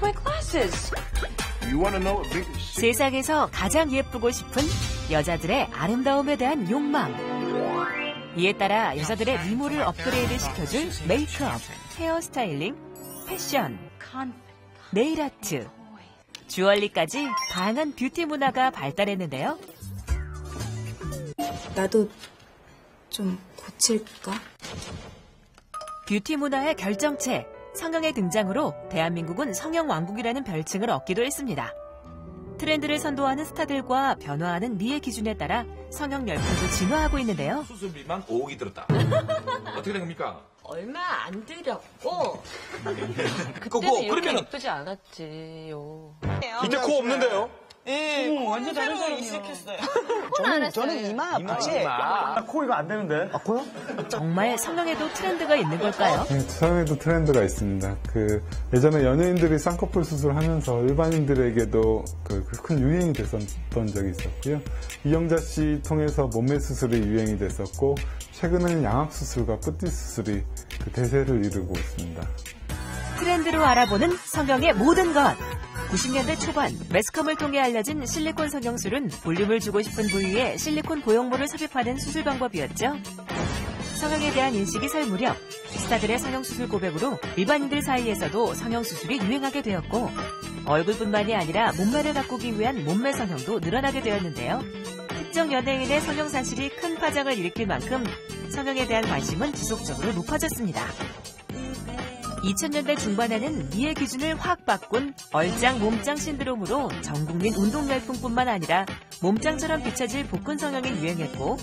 my glasses. You want to know a big 세상에서 가장 예쁘고 싶은 여자들의 아름다움에 대한 욕망. 이에 따라 여자들의 미모를 업그레이드 시켜줄 메이크업, 헤어스타일링, 패션, 네일 아트, 주얼리까지 다양한 뷰티 문화가 발달했는데요. 나도 좀 고칠까? 뷰티 문화의 결정체, 성형의 등장으로 대한민국은 성형 왕국이라는 별칭을 얻기도 했습니다. 트렌드를 선도하는 스타들과 변화하는 미의 기준에 따라 성형 열풍도 진화하고 있는데요. 수술비만 5억이 들었다. 어떻게 된 겁니까? 얼마 안 들였고 그거 그때도 이렇게 그러면은 예쁘지 않았지요. 이제 코 없는데요? 예, 완전 다른 사람이 이식했어요. 저는, 저는 이마 아프지? 코 이거 안 되는데. 아, 코요? 정말 성형에도 트렌드가 있는 걸까요? 네, 성형에도 트렌드가 있습니다. 그 예전에 연예인들이 쌍꺼풀 수술하면서 일반인들에게도 그 큰 유행이 됐었던 적이 있었고요. 이영자 씨 통해서 몸매 수술이 유행이 됐었고 최근에는 양악 수술과 뿌띠 수술이 그 대세를 이루고 있습니다. 트렌드로 알아보는 성형의 모든 것. 90년대 초반 매스컴을 통해 알려진 실리콘 성형술은 볼륨을 주고 싶은 부위에 실리콘 보형물을 삽입하는 수술 방법이었죠. 성형에 대한 인식이 설 무렵 스타들의 성형수술 고백으로 일반인들 사이에서도 성형수술이 유행하게 되었고 얼굴뿐만이 아니라 몸매를 가꾸기 위한 몸매 성형도 늘어나게 되었는데요. 특정 연예인의 성형 사실이 큰 파장을 일으킬 만큼 성형에 대한 관심은 지속적으로 높아졌습니다. 2000년대 중반에는 미의 기준을 확 바꾼 얼짱 몸짱 신드롬으로 전국민 운동 열풍뿐만 아니라 몸짱처럼 비춰질 복근 성형이 유행했고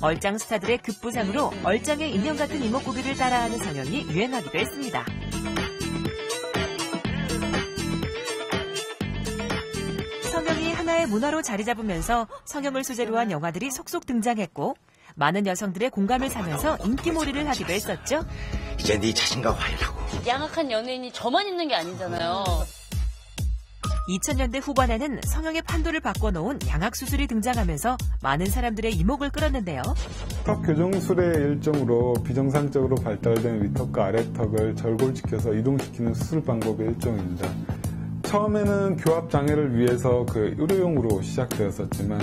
얼짱 스타들의 급부상으로 얼짱의 인형 같은 이목구비를 따라하는 성형이 유행하기도 했습니다. 성형이 하나의 문화로 자리 잡으면서 성형을 소재로 한 영화들이 속속 등장했고 많은 여성들의 공감을 사면서 인기몰이를 하기도 했었죠. 이제 네 자신감 활라고. 양악한 연예인이 저만 있는 게 아니잖아요. 2000년대 후반에는 성형의 판도를 바꿔놓은 양악 수술이 등장하면서 많은 사람들의 이목을 끌었는데요. 턱 교정술의 일종으로 비정상적으로 발달된 위턱과 아래턱을 절골시켜서 이동시키는 수술 방법의 일종입니다. 처음에는 교합 장애를 위해서 그 의료용으로 시작되었었지만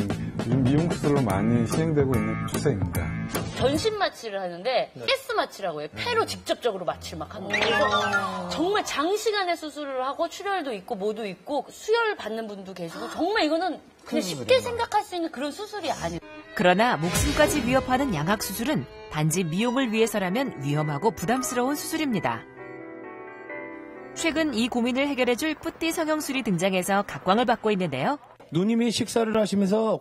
요즘 미용 수술로 많이 시행되고 있는 추세입니다. 전신 마취를 하는데 가스 마취라고 해요. 폐로 직접적으로 마취를 막 하는 거예요. 정말 장시간의 수술을 하고 출혈도 있고 뭐도 있고 수혈 받는 분도 계시고 정말 이거는 그냥 쉽게 생각할 수 있는 그런 수술이 아니에요. 그러나 목숨까지 위협하는 양악 수술은 단지 미용을 위해서라면 위험하고 부담스러운 수술입니다. 최근 이 고민을 해결해줄 뿌띠 성형술이 등장해서 각광을 받고 있는데요. 누님이 식사를 하시면서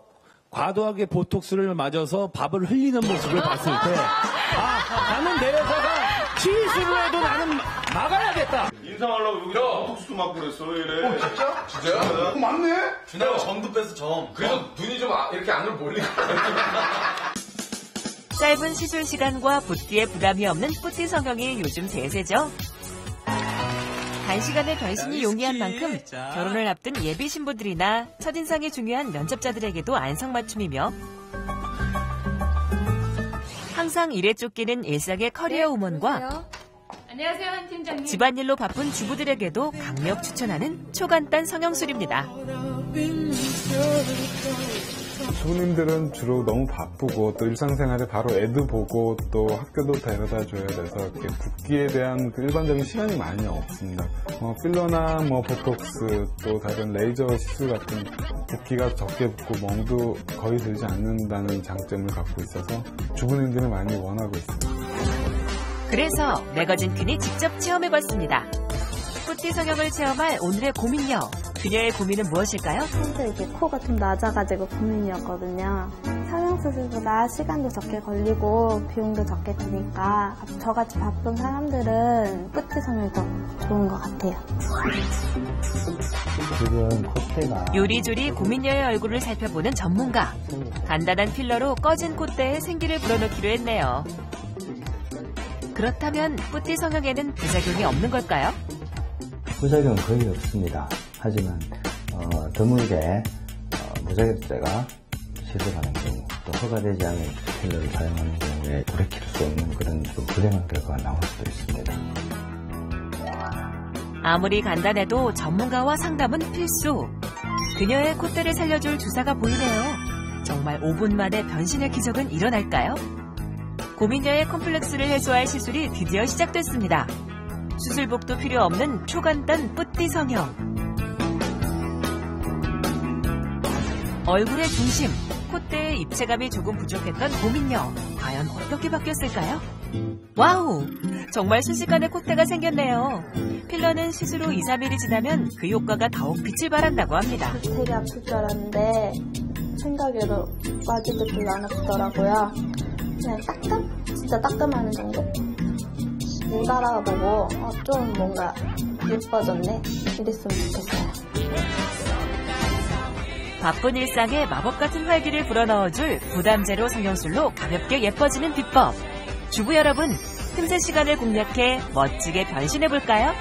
과도하게 보톡스를 맞아서 밥을 흘리는 모습을 봤을 때, 아, 나는 내 여자가 치수를 해도 나는 막아야겠다. 인상하려고 여기서 톡수 맞고 그랬어, 이래. 어, 진짜? 진짜요? 어, 맞네? 준하가 점도 뺐어, 점. 그래서 눈이 좀 아- 이렇게 안으로 몰리고. 짧은 시술 시간과 붓기에 부담이 없는 뿌띠 성형이 요즘 대세죠. 단시간에 변신이 용이한 만큼 결혼을 앞둔 예비 신부들이나 첫인상이 중요한 면접자들에게도 안성맞춤이며 항상 일에 쫓기는 일상의 커리어 우먼과 안녕하세요, 한 팀장님. 집안일로 바쁜 주부들에게도 강력 추천하는 초간단 성형술입니다. 주부님들은 주로 너무 바쁘고 또 일상생활에 바로 애도 보고 또 학교도 데려다 줘야 돼서 이렇게 붓기에 대한 그 일반적인 시간이 많이 없습니다. 뭐 필러나 뭐 보톡스 또 다른 레이저 시술 같은 붓기가 적게 붓고 멍도 거의 들지 않는다는 장점을 갖고 있어서 주부님들은 많이 원하고 있습니다. 그래서 매거진 퀸이 직접 체험해봤습니다. 뿌띠 성형을 체험할 오늘의 고민녀. 그녀의 고민은 무엇일까요? 평소에 이렇게 코가 좀 낮아가지고 고민이었거든요. 성형수술보다 시간도 적게 걸리고 비용도 적게 드니까 저같이 바쁜 사람들은 뿌띠 성형이 더 좋은 것 같아요. 지금 콧대가 요리조리 고민녀의 얼굴을 살펴보는 전문가. 간단한 필러로 꺼진 콧대에 생기를 불어넣기로 했네요. 그렇다면 뿌띠 성형에는 부작용이 없는 걸까요? 부작용은 거의 없습니다. 하지만 어, 드물게 어, 무자격자가 시술하는 경우 또 허가되지 않은 필러를 사용하는 경우에 돌이킬 수 없는 그런 좀 불행한 결과가 나올 수도 있습니다. 아무리 간단해도 전문가와 상담은 필수. 그녀의 콧대를 살려줄 주사가 보이네요. 정말 5분 만에 변신의 기적은 일어날까요? 고민녀의 컴플렉스를 해소할 시술이 드디어 시작됐습니다. 수술복도 필요 없는 초간단 뿌띠 성형. 얼굴의 중심, 콧대의 입체감이 조금 부족했던 고민녀. 과연 어떻게 바뀌었을까요? 와우! 정말 순식간에 콧대가 생겼네요. 필러는 시술 후 2, 3일이 지나면 그 효과가 더욱 빛을 발한다고 합니다. 되게 아플 줄 알았는데 생각외로 맞이도 별로 안 아프더라고요. 그냥 따끔? 진짜 따끔하는 정도? 못 알아보고 어, 좀 뭔가 예뻐졌네? 이랬으면 좋겠어요. 바쁜 일상에 마법 같은 활기를 불어넣어줄 부담제로 성형술로 가볍게 예뻐지는 비법. 주부 여러분, 틈새 시간을 공략해 멋지게 변신해볼까요?